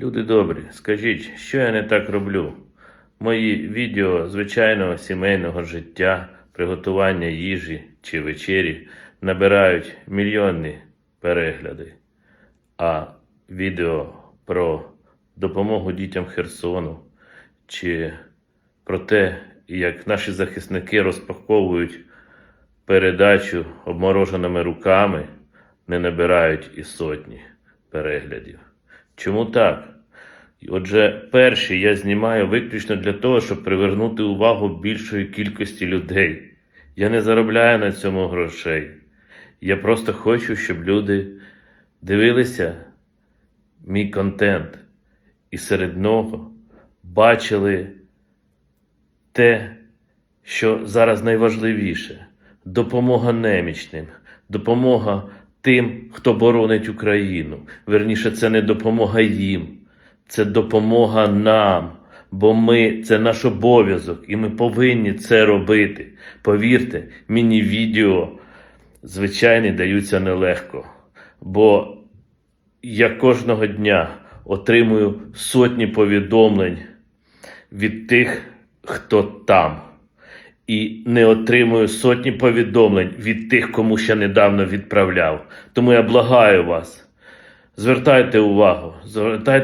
Люди добрі, скажіть, що я не так роблю? Мої відео звичайного сімейного життя, приготування їжі чи вечері набирають мільйонні перегляди. А відео про допомогу дітям Херсону чи про те, як наші захисники розпаковують передачу обмороженими руками, не набирають і сотні переглядів. Чому так? Отже, перші я знімаю виключно для того, щоб привернути увагу більшої кількості людей. Я не заробляю на цьому грошей. Я просто хочу, щоб люди дивилися мій контент і серед нього бачили те, що зараз найважливіше допомога немічним, допомога тим, хто боронить Україну. Верніше, це не допомога їм, це допомога нам. Бо ми це наш обов'язок, і ми повинні це робити. Повірте, мені відео звичайні даються нелегко. Бо я кожного дня отримую сотні повідомлень від тих, хто там. І не отримую сотні повідомлень від тих, кому ще недавно відправляв. Тому я благаю вас, звертайте увагу, звертайте.